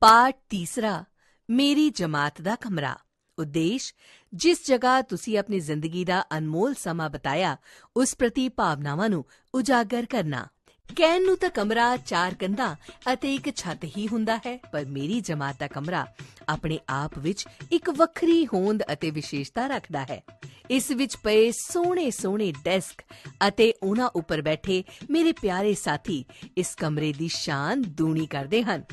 ਪਾਠ ਤੀਸਰਾ, ਮੇਰੀ ਜਮਾਤ ਦਾ ਕਮਰਾ। ਉਦੇਸ਼, ਜਿਸ ਜਗ੍ਹਾ ਤੁਸੀਂ ਆਪਣੀ ਜ਼ਿੰਦਗੀ ਦਾ ਅਨਮੋਲ ਸਮਾਂ ਬਤਾਇਆ, ਉਸ ਪ੍ਰਤੀ ਭਾਵਨਾਵਾਂ ਨੂੰ ਉਜਾਗਰ ਕਰਨਾ। ਕਹਿਣ ਨੂੰ ਤਾਂ ਕਮਰਾ ਚਾਰ ਕੰਧਾਂ ਅਤੇ ਇੱਕ ਛੱਤ ਹੀ ਹੁੰਦਾ ਹੈ, ਪਰ ਮੇਰੀ ਜਮਾਤ ਦਾ ਕਮਰਾ ਆਪਣੇ ਆਪ ਵਿੱਚ ਇੱਕ ਵੱਖਰੀ ਹੋਂਦ ਅਤੇ ਵਿਸ਼ੇਸ਼ਤਾ ਰੱਖਦਾ ਹੈ। ਇਸ ਵਿੱਚ ਪਏ ਸੋਹਣੇ ਸੋਹਣੇ ਡੈਸਕ ਅਤੇ ਉਹਨਾਂ ਉੱਪਰ ਬੈਠੇ ਮੇਰੇ ਪਿਆਰੇ ਸਾਥੀ ਇਸ ਕਮਰੇ ਦੀ ਸ਼ਾਨ ਦੂਣੀ ਕਰਦੇ ਹਨ।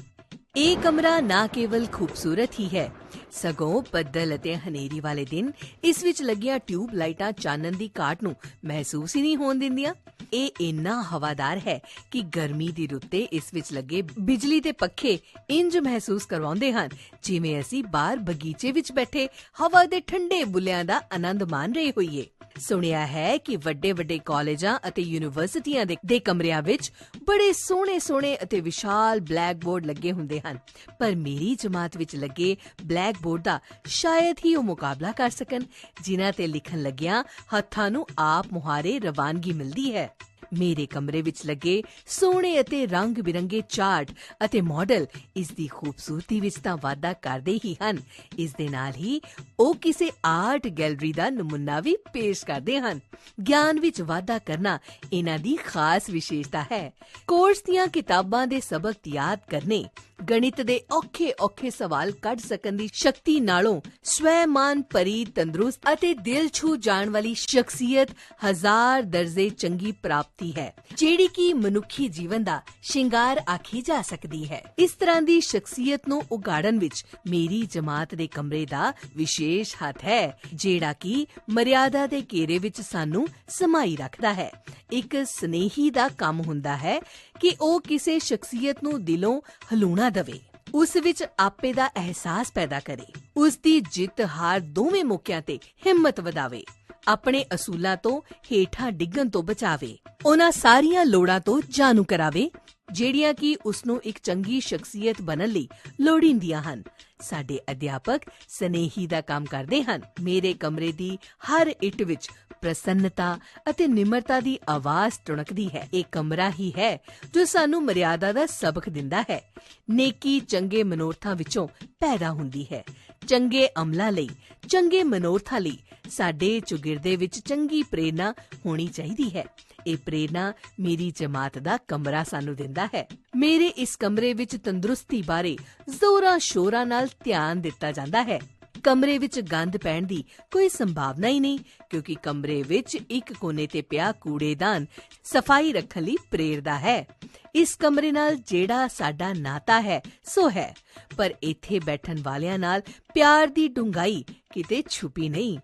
ਇਹ ਕਮਰਾ ਨਾ ਕੇਵਲ ਖੂਬਸੂਰਤ ਹੀ ਹੈ, ਸਗੋਂ ਬੱਦਲ ਅਤੇ ਹਨੇਰੀ ਵਾਲੇ ਦਿਨ ਇਸ ਵਿੱਚ ਲੱਗੀਆਂ ਟਿਊਬ ਲਾਈਟਾਂ ਚਾਨਣ ਦੀ ਘਾਟ ਨੂੰ ਮਹਿਸੂਸ ਹੀ ਨਹੀਂ ਹੋਣ ਦਿੰਦੀਆਂ। ਇਹ ਇੰਨਾ ਹਵਾਦਾਰ ਹੈ ਕਿ ਗਰਮੀ ਦੀ ਰੁੱਤੇ ਇਸ ਵਿੱਚ ਲੱਗੇ ਬਿਜਲੀ ਦੇ ਪੱਖੇ ਇੰਜ ਮਹਿਸੂਸ ਕਰਵਾਉਂਦੇ ਹਨ, ਜਿਵੇਂ ਅਸੀਂ ਬਾਹਰ ਬਗੀਚੇ ਵਿੱਚ ਬੈਠੇ ਹਵਾ ਦੇ ਠੰਡੇ ਬੁੱਲਿਆਂ ਦਾ ਆਨੰਦ ਮਾਣ ਰਹੇ ਹੋਈਏ। ਸੁਣਿਆ ਹੈ ਕਿ ਵੱਡੇ ਵੱਡੇ ਕਾਲਜਾਂ ਅਤੇ ਯੂਨੀਵਰਸਿਟੀਆਂ ਦੇ ਕਮਰਿਆਂ ਵਿੱਚ ਬੜੇ ਸੋਹਣੇ ਸੋਹਣੇ ਅਤੇ ਵਿਸ਼ਾਲ ਬਲੈਕ ਬੋਰਡ ਲੱਗੇ ਹੁੰਦੇ ਹਨ। ਪਰ ਮੇਰੀ ਜਮਾਤ ਵਿੱਚ ਲੱਗੇ ਬਲੈਕ ਬੋਰਡ ਦਾ ਸ਼ਾਇਦ ਹੀ ਉਹ ਮੁਕਾਬਲਾ ਕਰ ਸਕਣ, ਜਿਨ੍ਹਾਂ ਤੇ ਲਿਖਣ ਲੱਗਿਆਂ ਹੱਥਾਂ ਨੂੰ ਆਪ ਮੁਹਾਰੇ ਰਵਾਨਗੀ ਮਿਲਦੀ ਹੈ। ਮੇਰੇ ਕਮਰੇ ਵਿੱਚ ਲੱਗੇ ਸੋਹਣੇ ਅਤੇ ਰੰਗ ਬਿਰੰਗੇ ਚਾਰਟ ਅਤੇ ਮਾਡਲ ਇਸ ਦੀ ਖੂਬਸੂਰਤੀ ਵਿੱਚ ਤਾਂ ਵਾਧਾ ਕਰਦੇ ਹੀ ਹਨ। ਇਸ ਦੇ ਨਾਲ ਹੀ ਉਹ ਕਿਸੇ ਆਰਟ ਗੈਲਰੀ ਦਾ ਨਮੂਨਾ ਵੀ ਪੇਸ਼ ਕਰਦੇ ਹਨ। ਗਿਆਨ ਵਿੱਚ ਵਾਧਾ ਕਰਨਾ ਇਹਨਾਂ ਦੀ ਖਾਸ ਵਿਸ਼ੇਸ਼ਤਾ ਹੈ। ਕੋਰਸ ਦੀਆਂ ਕਿਤਾਬਾਂ ਦੇ ਸਬਕ ਯਾਦ ਕਰਨੇ, ਗਣਿਤ ਦੇ ਔਖੇ ਔਖੇ ਸਵਾਲ ਕੱਢ ਸਕਣ ਦੀ ਸ਼ਕਤੀ ਨਾਲੋਂ ਸਵੈਮਾਨ ਪਰੀ ਤੰਦਰੁਸਤ ਅਤੇ ਦਿਲ ਛੂ ਜਾਣ ਵਾਲੀ ਸ਼ਖਸੀਅਤ ਹਜ਼ਾਰ ਦਰਜੇ ਚੰਗੀ ਪ੍ਰਾਪਤੀ ਹੈ, ਜਿਹੜੀ ਕਿ ਮਨੁੱਖੀ ਜੀਵਨ ਦਾ ਸ਼ਿੰਗਾਰ ਆਖੀ ਜਾ ਸਕਦੀ ਹੈ। ਇਸ ਤਰ੍ਹਾਂ ਦੀ ਸ਼ਖਸੀਅਤ ਨੂੰ ਉਗਾੜਨ ਵਿੱਚ ਮੇਰੀ ਜਮਾਤ ਦੇ ਕਮਰੇ ਦਾ ਵਿਸ਼ੇਸ਼ ਹੱਥ ਹੈ, ਜਿਹੜਾ ਕਿ ਮਰਿਆਦਾ ਦੇ ਘੇਰੇ ਵਿੱਚ ਸਾਨੂੰ ਸਮਾਈ ਰੱਖਦਾ ਹੈ। ਇੱਕ ਸਨੇਹੀ ਦਾ ਕੰਮ ਹੁੰਦਾ ਹੈ ਕਿ ਉਹ ਕਿਸੇ ਸ਼ਖਸੀਅਤ ਨੂੰ ਦਿਲੋਂ ਹਲੂਣਾ ਦੇਵੇ, ਉਸ ਵਿੱਚ ਆਪੇ ਦਾ ਅਹਿਸਾਸ ਪੈਦਾ ਕਰੇ, ਉਸ ਦੀ ਜਿੱਤ ਹਾਰ ਦੋਵੇਂ ਮੌਕਿਆਂ ਤੇ ਹਿੰਮਤ ਵਧਾਵੇ। ਆਪਣੇ ਅਸੂਲਾਂ ਤੋਂ, ਹੇਠਾਂ ਡਿੱਗਣ ਤੋਂ ਬਚਾਵੇ। ਉਹਨਾਂ ਸਾਰੀਆਂ ਲੋੜਾਂ ਤੋਂ ਜਾਣੂ ਕਰਾਵੇ, ਜਿਹੜੀਆਂ ਕਿ ਉਸ ਨੂੰ ਇੱਕ ਚੰਗੀ ਸ਼ਖਸੀਅਤ ਬਣਨ ਲਈ ਲੋੜੀਂਦੀਆਂ ਹਨ। ਸਾਡੇ ਅਧਿਆਪਕ ਸਨੇਹੀ ਦਾ ਕੰਮ ਕਰਦੇ ਹਨ। ਮੇਰੇ ਕਮਰੇ ਦੀ ਹਰ ਇੱਟ ਵਿੱਚ ਪ੍ਰਸੰਨਤਾ ਅਤੇ ਨਿਮਰਤਾ ਦੀ ਆਵਾਜ਼ ਟੁਣਕਦੀ ਹੈ। ਇਹ ਕਮਰਾ ਹੀ ਹੈ ਜੋ ਸਾਨੂੰ ਮਰਿਆਦਾ ਦਾ ਸਬਕ ਦਿੰਦਾ ਹੈ। ਨੇਕੀ ਚੰਗੇ ਮਨੋਰਥਾਂ ਵਿੱਚੋਂ ਪੈਦਾ ਹੁੰਦੀ ਹੈ। ਚੰਗੇ ਅਮਲਾਂ ਲਈ, ਚੰਗੇ ਮਨੋਰਥਾ ਲਈ ਸਾਡੇ ਚੁਗਿਰਦੇ ਵਿੱਚ ਚੰਗੀ ਪ੍ਰੇਰਣਾ ਹੋਣੀ ਚਾਹੀਦੀ ਹੈ। ਇਹ ਪ੍ਰੇਰਣਾ ਮੇਰੀ ਜਮਾਤ ਦਾ ਕਮਰਾ ਸਾਨੂੰ ਦਿੰਦਾ ਹੈ। ਮੇਰੇ ਇਸ ਕਮਰੇ ਵਿੱਚ ਤੰਦਰੁਸਤੀ ਬਾਰੇ ਜ਼ੋਰਾਂ ਸ਼ੋਰਾਂ ਨਾਲ ਧਿਆਨ ਦਿੱਤਾ ਜਾਂਦਾ ਹੈ। ਕਮਰੇ ਵਿੱਚ ਗੰਦ ਪੈਣ ਦੀ ਕੋਈ ਸੰਭਾਵਨਾ ਹੀ ਨਹੀਂ, ਕਿਉਂਕਿ ਕਮਰੇ ਵਿੱਚ ਇੱਕ ਕੋਨੇ ਤੇ ਪਿਆ ਕੂੜੇਦਾਨ ਸਫ਼ਾਈ ਰੱਖਣ ਲਈ ਪ੍ਰੇਰਦਾ ਹੈ। ਇਸ ਕਮਰੇ ਨਾਲ ਜਿਹੜਾ ਸਾਡਾ ਨਾਤਾ ਹੈ, ਸੋ ਹੈ। ਪਰ ਇੱਥੇ ਬੈਠਣ ਵਾਲਿਆਂ ਨਾਲ ਪਿਆਰ ਦੀ ਡੂੰਘਾਈ ਕਿਤੇ ਛੁਪੀ ਨਹੀਂ।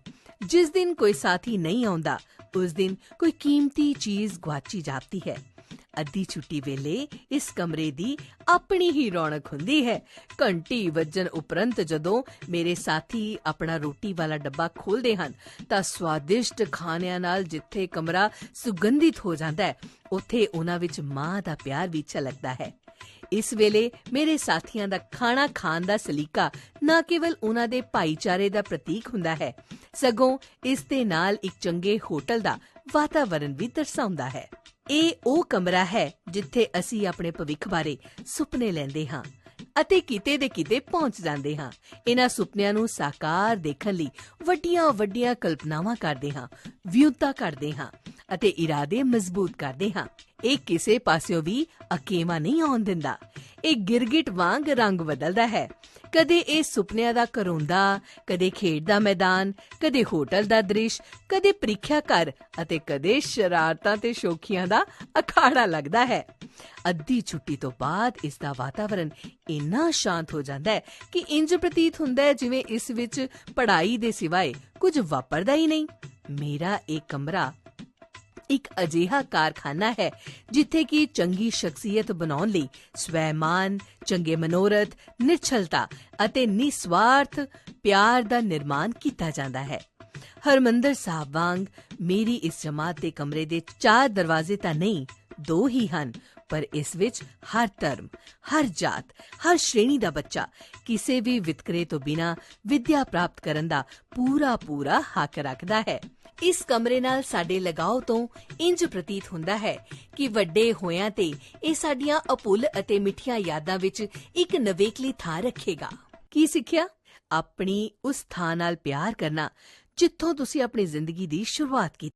ਜਿਸ ਦਿਨ ਕੋਈ ਸਾਥੀ ਨਹੀਂ ਆਉਂਦਾ, ਉਸ ਦਿਨ ਕੋਈ ਕੀਮਤੀ ਚੀਜ਼ ਗਵਾਚੀ ਜਾਂਦੀ ਹੈ। ਅੱਧੀ ਛੁੱਟੀ ਵੇਲੇ ਇਸ ਕਮਰੇ ਦੀ ਆਪਣੀ ਹੀ ਰੌਣਕ ਹੁੰਦੀ ਹੈ। ਘੰਟੀ ਵੱਜਣ ਉਪਰੰਤ ਜਦੋਂ ਮੇਰੇ ਸਾਥੀ ਆਪਣਾ ਰੋਟੀ ਵਾਲਾ ਡੱਬਾ ਖੋਲਦੇ ਹਨ, ਤਾਂ ਸਵਾਦਿਸ਼ਟ ਖਾਣਿਆਂ ਨਾਲ ਜਿੱਥੇ ਕਮਰਾ ਸੁਗੰਧਿਤ ਹੋ ਜਾਂਦਾ ਹੈ, ਉੱਥੇ ਉਹਨਾਂ ਵਿੱਚ ਮਾਂ ਦਾ ਪਿਆਰ ਵੀ ਝਲਕਦਾ ਹੈ। ਇਸ ਵੇਲੇ ਮੇਰੇ ਸਾਥੀਆਂ ਦਾ ਖਾਣਾ ਖਾਣ ਦਾ ਸਲੀਕਾ ਨਾ ਕੇਵਲ ਉਹਨਾਂ ਦੇ ਭਾਈਚਾਰੇ ਦਾ ਪ੍ਰਤੀਕ ਹੁੰਦਾ ਹੈ, ਸਗੋਂ ਇਸ ਦੇ ਨਾਲ ਇੱਕ ਚੰਗੇ ਹੋਟਲ ਦਾ ਵਾਤਾਵਰਣ ਵੀ ਦਰਸਾਉਂਦਾ ਹੈ। ਇਹ ਉਹ ਕਮਰਾ ਹੈ ਜਿੱਥੇ ਅਸੀਂ ਆਪਣੇ ਭਵਿੱਖ ਬਾਰੇ ਸੁਪਨੇ ਲੈਂਦੇ ਹਾਂ ਅਤੇ ਕਿਤੇ ਦੇ ਕਿਤੇ ਪਹੁੰਚ ਜਾਂਦੇ ਹਾਂ। ਇਹਨਾਂ ਸੁਪਨਿਆਂ ਨੂੰ ਸਾਕਾਰ ਦੇਖਣ ਲਈ ਵੱਡੀਆਂ ਵੱਡੀਆਂ ਕਲਪਨਾਵਾਂ ਕਰਦੇ ਹਾਂ, ਵਿਉਂਤਾ ਕਰਦੇ ਹਾਂ ਅਤੇ ਇਰਾਦੇ ਮਜ਼ਬੂਤ ਕਰਦੇ ਹਾਂ। ਇਹ ਕਿਸੇ ਪਾਸਿਓਂ ਵੀ ਅਕੇਵਾ ਨਹੀਂ ਆਉਣ ਦਿੰਦਾ। ਇਹ ਗਿਰਗਿਟ ਵਾਂਗ ਰੰਗ ਬਦਲਦਾ ਹੈ। ਕਦੇ ਇਹ ਸੁਪਨਿਆਂ ਦਾ ਕਰੋਂਦਾ ਕਦੇ ਖੇਡ ਦਾ ਮੈਦਾਨ, ਕਦੇ ਹੋਟਲ ਦਾ ਦ੍ਰਿਸ਼, ਕਦੇ ਪ੍ਰੀਖਿਆ ਘਰ ਅਤੇ ਕਦੇ ਸ਼ਰਾਰਤਾਂ ਤੇ ਸ਼ੋਖੀਆਂ ਦਾ ਅਖਾੜਾ ਲੱਗਦਾ ਹੈ। ਅੱਧੀ ਛੁੱਟੀ ਤੋਂ ਬਾਅਦ ਇਸ ਦਾ ਵਾਤਾਵਰਣ ਇੰਨਾ ਸ਼ਾਂਤ ਹੋ ਜਾਂਦਾ ਹੈ ਕਿ ਇੰਜ ਪ੍ਰਤੀਤ ਹੁੰਦਾ ਹੈ ਜਿਵੇਂ ਇਸ ਵਿੱਚ ਪੜ੍ਹਾਈ ਦੇ ਸਿਵਾਏ ਕੁਝ ਵਾਪਰਦਾ ਹੀ ਨਹੀਂ। ਮੇਰਾ ਇਹ ਕਮਰਾ ਇੱਕ ਅਜਿਹਾ ਕਾਰਖਾਨਾ ਹੈ, ਜਿੱਥੇ ਕਿ ਚੰਗੀ ਸ਼ਖਸੀਅਤ ਬਣਾਉਣ ਲਈ ਸਵੈਮਾਨ, ਚੰਗੇ ਮਨੋਰਥ ਨਿਰਛਲਤਾ ਅਤੇ ਨਿਸਵਾਰਥ ਪਿਆਰ ਦਾ ਨਿਰਮਾਣ ਕੀਤਾ ਜਾਂਦਾ ਹੈ। ਹਰਮੰਦਰ ਸਾਹਿਬ ਵਾਂਗ ਮੇਰੀ ਇਸ ਜਮਾਤ ਦੇ ਕਮਰੇ ਦੇ ਚਾਰ ਦਰਵਾਜ਼ੇ ਤਾਂ ਨਹੀਂ ਦੋ ਹੀ ਹਨ, ਪਰ ਇਸ ਵਿੱਚ ਹਰ ਧਰਮ, ਹਰ ਜਾਤ, ਹਰ ਸ਼੍ਰੇਣੀ ਦਾ ਬੱਚਾ ਕਿਸੇ ਵੀ ਵਿਤਕਰੇ ਤੋਂ ਬਿਨਾ ਵਿੱਦਿਆ ਪ੍ਰਾਪਤ ਕਰਨ ਦਾ ਪੂਰਾ ਪੂਰਾ ਹੱਕ ਰੱਖਦਾ ਹੈ। ਇਸ ਕਮਰੇ ਨਾਲ ਸਾਡੇ ਲਗਾਓ ਤੋਂ ਇੰਜ ਪ੍ਰਤੀਤ ਹੁੰਦਾ ਹੈ ਕਿ ਵੱਡੇ ਹੋਇਆਂ ਤੇ ਇਹ ਸਾਡੀਆਂ ਅਪੁੱਲ ਅਤੇ ਮਿੱਠੀਆਂ ਯਾਦਾਂ ਵਿੱਚ ਇੱਕ ਨਵੇਕਲੀ ਥਾਂ ਰੱਖੇਗਾ। ਕੀ ਸਿੱਖਿਆ? ਆਪਣੀ ਉਸ ਥਾਂ ਨਾਲ ਪਿਆਰ ਕਰਨਾ, ਜਿੱਥੋਂ ਤੁਸੀਂ ਆਪਣੀ ਜ਼ਿੰਦਗੀ ਦੀ ਸ਼ੁਰੂਆਤ ਕੀਤੀ।